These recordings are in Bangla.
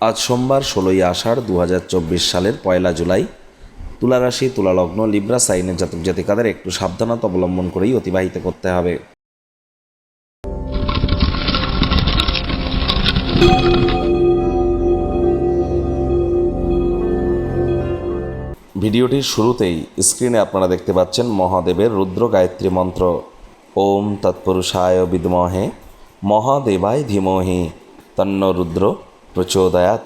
আজ সোমবার ষোলোই আষাঢ় দু হাজার চব্বিশ সালের পয়লা জুলাই। তুলা রাশি তুলা লিব্রা সাইনের জাতক জাতিকাদের একটু সাবধানতা অবলম্বন করেই অতিবাহিত করতে হবে। ভিডিওটির শুরুতেই স্ক্রিনে আপনারা দেখতে পাচ্ছেন মহাদেবের রুদ্র গায়ত্রী মন্ত্র। ওম তৎপুরুষায় বিদমহে। মহাদেবায় ধীমহি। তন্ন রুদ্র। প্রচোদয়াত।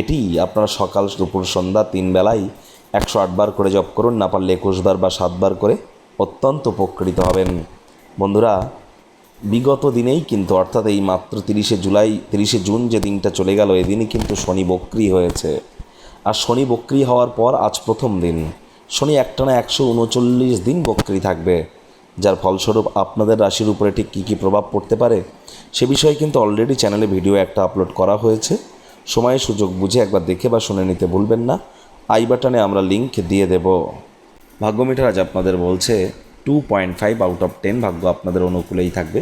এটি আপনারা সকাল দুপুর সন্ধ্যা তিন বেলায় একশো আটবার করে জপ করুন, না পারলে একুশবার বা সাতবার করে অত্যন্ত উপকৃত হবেন। বন্ধুরা, বিগত দিনেই কিন্তু, অর্থাৎ এই মাত্র তিরিশে জুলাই, তিরিশে জুন যে দিনটা চলে গেল এদিনই কিন্তু শনি বক্রি হয়েছে। আর শনি বক্রি হওয়ার পর আজ প্রথম দিন। শনি একটানা একশো উনচল্লিশ দিন বক্রি থাকবে। যার ফলস্বরূপ আপনাদের রাশির উপরে ঠিক কী কী প্রভাব পড়তে পারে, সে বিষয়ে কিন্তু অলরেডি চ্যানেলে ভিডিও একটা আপলোড করা হয়েছে। সময় সুযোগ বুঝে একবার দেখে বা শুনে নিতে ভুলবেন না। আই বাটনে আমরা লিঙ্ক দিয়ে দেব। ভাগ্যমিটার আজ আপনাদের বলছে two point five out of ten ভাগ্য আপনাদের অনুকূলেই থাকবে।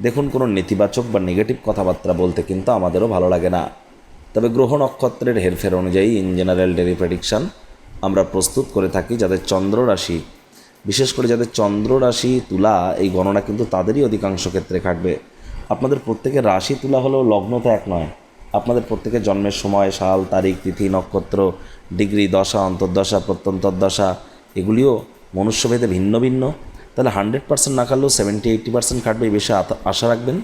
দেখুন কোনো নেতিবাচক বা নেগেটিভ কথাবার্তা বলতে কিন্তু আমাদেরও ভালো লাগে না। তবে গ্রহ নক্ষত্রের হেরফের অনুযায়ী ইন জেনারেল ডেলি প্রেডিকশান আমরা প্রস্তুত করে থাকি যাদের চন্দ্র রাশি। বিশেষ করে যাদের চন্দ্র রাশি, তুলা, এই গণনা কিন্তু তাদেরই অধিকাংশ ক্ষেত্রে খাটবে আপনাদের প্রত্যেকের রাশি, তুলা হলেও লগ্ন তো এক নয়। আপনাদের প্রত্যেকের জন্মের সময়, সাল, তারিখ, তিথি, নক্ষত্র, ডিগ্রি, দশা, অন্তর্দশা, প্রত্যন্তর্দশা, এগুলিও মনুষ্যভেদে ভিন্ন ভিন্ন। তাহলে হান্ড্রেড পার্সেন্ট না খাটলেও সেভেন্টি, এইট্টি পার্সেন্ট কাটবে এই বিষয়ে আশা রাখবেন।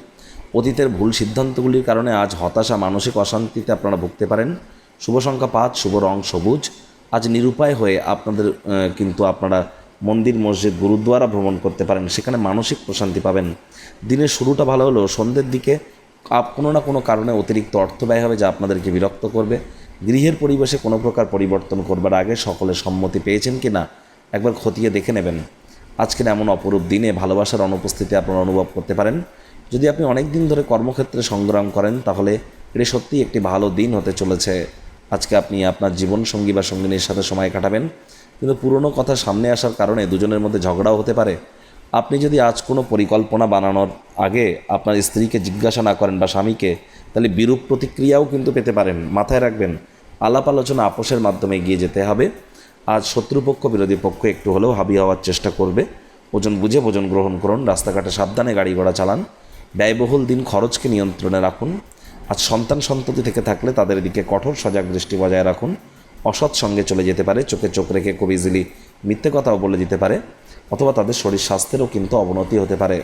অতীতের ভুল সিদ্ধান্তগুলির কারণে আজ হতাশা, মানসিক অশান্তিতে আপনারা ভুগতে পারেন। শুভ সংখ্যা পাঁচ শুভ রং সবুজ। আজ নিরুপায় হয়ে আপনাদের কিন্তু আপনারা মন্দির, মসজিদ, গুরুদ্বারা ভ্রমণ করতে পারেন, সেখানে মানসিক প্রশান্তি পাবেন। দিনের শুরুটা ভালো হলেও সন্ধ্যের দিকে আপ, কোনো না কোনো কারণে অতিরিক্ত অর্থ ব্যয় হবে যা আপনাদেরকে বিরক্ত করবে। গৃহের পরিবেশে কোনো প্রকার পরিবর্তন করবার আগে সকলে সম্মতি পেয়েছেন কি না একবার খতিয়ে দেখে নেবেন। আজকের এমন অপরূপ দিনে ভালোবাসার অনুপস্থিতি আপনারা অনুভব করতে পারেন। যদি আপনি অনেক দিন ধরে কর্মক্ষেত্রে সংগ্রাম করেন, তাহলে এটি সত্যিই একটি ভালো দিন হতে চলেছে। আজকে আপনি আপনার জীবন সঙ্গী বা সঙ্গিনীর সাথে সময় কাটাবেন। কিন্তু পুরনো কথা সামনে আসার কারণে দুজনের মধ্যে ঝগড়াও হতে পারে। আপনি যদি আজ কোনো পরিকল্পনা বানানোর আগে আপনার স্ত্রীকে জিজ্ঞাসা না করেন বা স্বামীকে, তাহলে বিরূপ প্রতিক্রিয়াও কিন্তু পেতে পারেন। মাথায় রাখবেন, আলাপ আলোচনা আপোষের মাধ্যমে এগিয়ে যেতে হবে। আজ শত্রুপক্ষ, বিরোধী পক্ষ একটু হলেও হাবি হওয়ার চেষ্টা করবে। ওজন বুঝে ভোজন গ্রহণ করুন, রাস্তাঘাটে সাবধানে গাড়ি ঘোড়া চালান। ব্যয়বহুল দিন খরচকে নিয়ন্ত্রণে রাখুন। আজ সন্তান সন্ততি থেকে থাকলে তাদের দিকে কঠোর সজাগ দৃষ্টি বজায় রাখুন। অসৎ সঙ্গে চলে যেতে পারে, চোখে চোখ রেখে খুব ইজিলি মিথ্যে কথাও বলে দিতে পারে, অথবা তাদের শরীর স্বাস্থ্যেরও কিন্তু অবনতি হতে পারে।